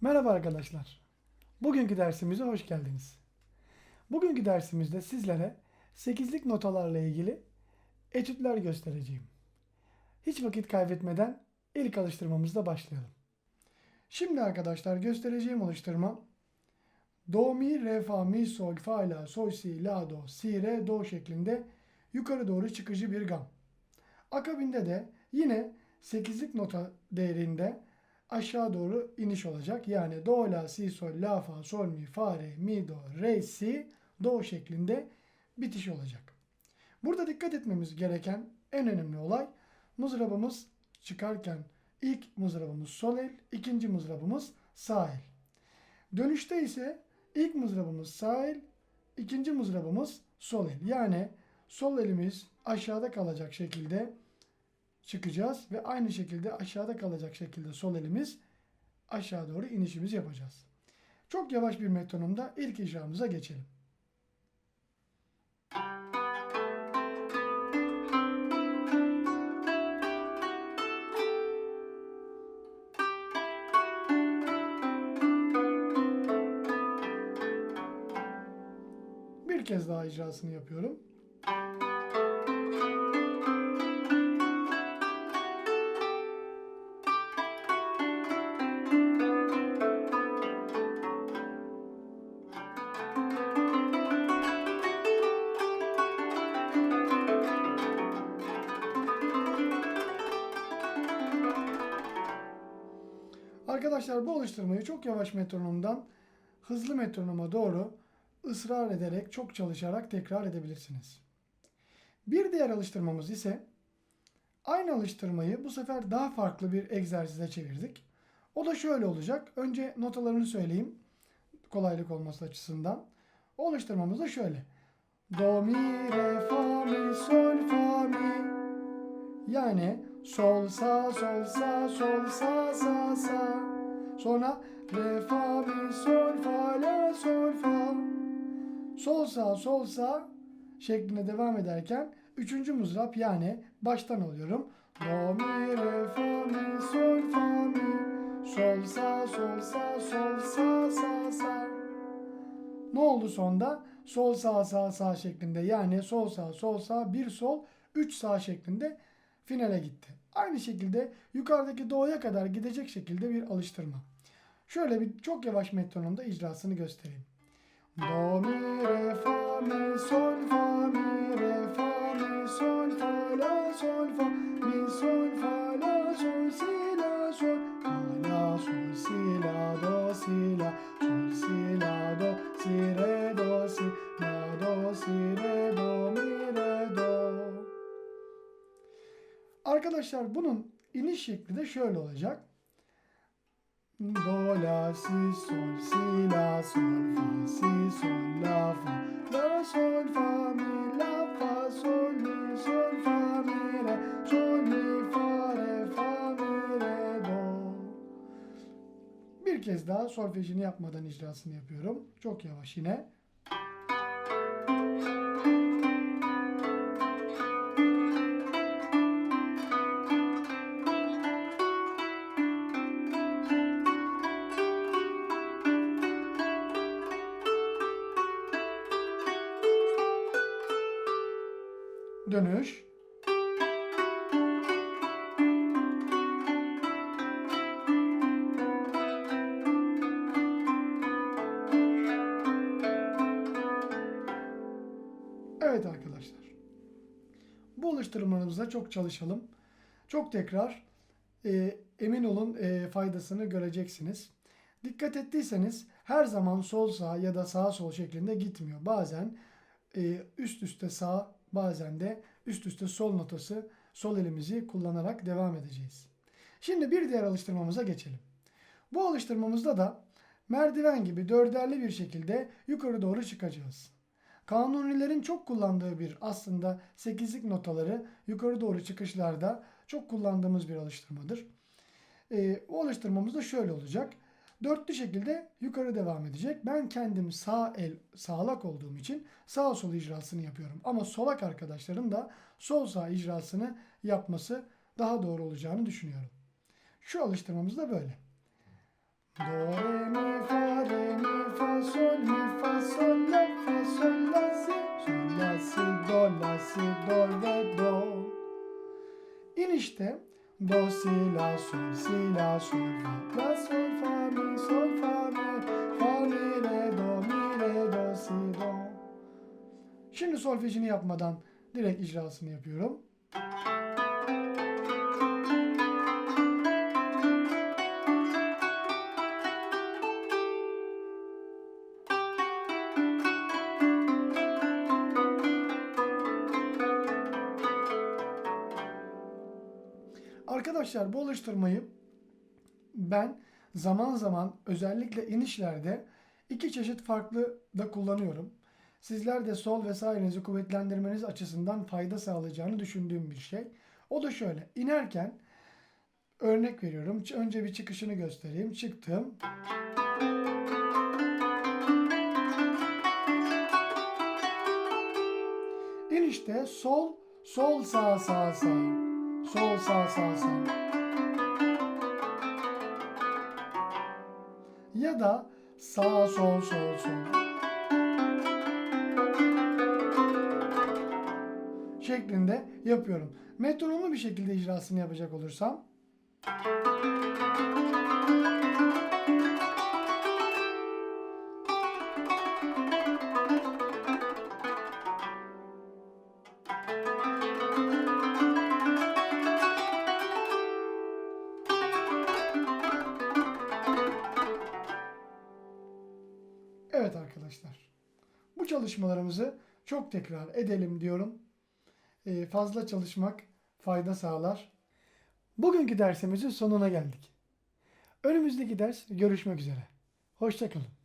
Merhaba arkadaşlar. Bugünkü dersimize hoş geldiniz. Bugünkü dersimizde sizlere 8'lik notalarla ilgili etütler göstereceğim. Hiç vakit kaybetmeden ilk alıştırmamızla başlayalım. Şimdi arkadaşlar göstereceğim alıştırma Do, mi, re, fa, mi, sol, fa, la, sol, si, la, do, si, re, do şeklinde yukarı doğru çıkıcı bir gam. Akabinde de yine 8'lik nota değerinde aşağı doğru iniş olacak. Yani do, la, si, sol, la, fa, sol, mi, fa, re, mi, do, re, si, do şeklinde bitiş olacak. Burada dikkat etmemiz gereken en önemli olay mızrabımız çıkarken ilk mızrabımız sol el, ikinci mızrabımız sağ el. Dönüşte ise ilk mızrabımız sağ el, ikinci mızrabımız sol el. Yani sol elimiz aşağıda kalacak şekilde çıkacağız ve aynı şekilde aşağıda kalacak şekilde sol elimiz aşağı doğru inişimizi yapacağız. Çok yavaş bir metronomda ilk icramıza geçelim. Bir kez daha icrasını yapıyorum. Arkadaşlar bu alıştırmayı çok yavaş metronomdan hızlı metronoma doğru ısrar ederek, çok çalışarak tekrar edebilirsiniz. Bir diğer alıştırmamız ise aynı alıştırmayı bu sefer daha farklı bir egzersize çevirdik. O da şöyle olacak. Önce notalarını söyleyeyim. Kolaylık olması açısından. O alıştırmamız da şöyle. Do, mi, re, fa, mi, sol, fa, mi. Yani sol, sa, sol, sa, sol, sa, sa, sa. Sonra re, fa, mi, sol, fa, la, sol, fa. Sol, sa, sol, sa şeklinde devam ederken üçüncü mızrap yani baştan alıyorum. Do, mi, re, fa, mi, sol, fa, mi. Sol, sa, sol, sa, sol, sa, sa, sa. Ne oldu sonda? Sol, sağ, sağ, sağ şeklinde yani sol, sağ, sol, sağ, bir sol, üç sağ şeklinde finale gitti. Aynı şekilde yukarıdaki do'ya kadar gidecek şekilde bir alıştırma. Şöyle bir çok yavaş metronomda icrasını göstereyim. Do, mi, re, fa, mi, sol, fa, Arkadaşlar bunun iniş şekli de şöyle olacak. Do, la, si, sol, si, la, sol, fa, si, sol, la, fa, la, sol, fa, mi, la, fa, sol, mi, sol, fa, mi, re, sol, mi, fa, re, fa, mi, re, do. Bir kez daha solfejini yapmadan icrasını yapıyorum. Çok yavaş yine. Dönüş. Evet arkadaşlar. Bu alıştırmanızda çok çalışalım. Çok tekrar e, emin olun e, faydasını göreceksiniz. Dikkat ettiyseniz her zaman sol sağ ya da sağ sol şeklinde gitmiyor. Bazen e, üst üste sağ bazen de üst üste sol notası sol elimizi kullanarak devam edeceğiz. Şimdi bir diğer alıştırmamıza geçelim. Bu alıştırmamızda da merdiven gibi dörderli bir şekilde yukarı doğru çıkacağız. Kanunilerin çok kullandığı bir aslında sekizlik notaları yukarı doğru çıkışlarda çok kullandığımız bir alıştırmadır. Ee, o alıştırmamız da şöyle olacak. Dörtlü şekilde yukarı devam edecek. Ben kendim sağ el sağlak olduğum için sağ sol icrasını yapıyorum. Ama solak arkadaşların da sol sağ icrasını yapması daha doğru olacağını düşünüyorum. Şu alıştırmamız da böyle. Do, re, mi, fa, re, mi, fa, sol, mi, fa, sol, la, fa, sol, la, si. Sol, la, si, do, la, si, do, re, do. İnişte do, si, la, sol, si, la, sol, re, la, sol, sol, fa, mi, fa, mi, re, do, mi, re, do, si, do. Şimdi solfejini yapmadan direkt icrasını yapıyorum. Arkadaşlar bu alıştırmayı ben zaman zaman özellikle inişlerde iki çeşit farklı da kullanıyorum. Sizler de sol ve sağ elinizi kuvvetlendirmeniz açısından fayda sağlayacağını düşündüğüm bir şey. O da şöyle. inerken örnek veriyorum. Önce bir çıkışını göstereyim. Çıktım. İnişte sol, sol, sağ, sağ, sağ. Sol, sağ, sağ, sağ. Ya da sağ, sol, sol, sol. şeklinde yapıyorum. Metronomu bir şekilde icrasını yapacak olursam çalışmalarımızı çok tekrar edelim diyorum. Ee, fazla çalışmak fayda sağlar. Bugünkü dersimizin sonuna geldik. Önümüzdeki ders görüşmek üzere. Hoşçakalın.